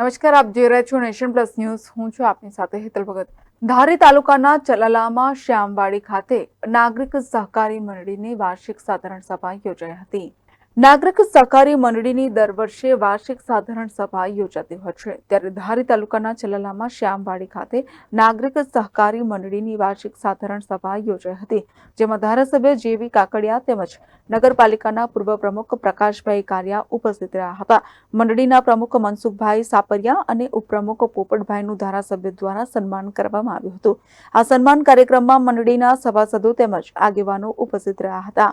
નમસ્કાર, આપ જોઈ રહ્યા છો નેશન પ્લસ ન્યૂઝ. હું છું આપની સાથે હેતલ ભગત. ધારી તાલુકાના ચલાલામાં શ્યામવાડી ખાતે નાગરિક સહકારી મંડળીની વાર્ષિક સાધારણ સભા યોજાઈ હતી. નાગરિક સહકારી મંડળીની દર વર્ષે વાર્ષિક સાધારણ સભા યોજાતી હોય છે. ત્યારે ધારી તાલુકાના ચલાલામાં શ્યામવાડી ખાતે નાગરિક સહકારી મંડળીની વાર્ષિક સાધારણ સભા યોજાઈ હતી, જેમાં ધારાસભ્ય જેવી કાકડિયા તેમજ નગરપાલિકાના પૂર્વ પ્રમુખ પ્રકાશભાઈ કારિયા ઉપસ્થિત રહ્યા હતા. મંડળીના પ્રમુખ મનસુખભાઈ સાપરિયા અને ઉપપ્રમુખ પોપટભાઈનું ધારાસભ્ય દ્વારા સન્માન કરવામાં આવ્યું હતું. આ સન્માન કાર્યક્રમમાં મંડળીના સભાસદો તેમજ આગેવાનો ઉપસ્થિત રહ્યા હતા.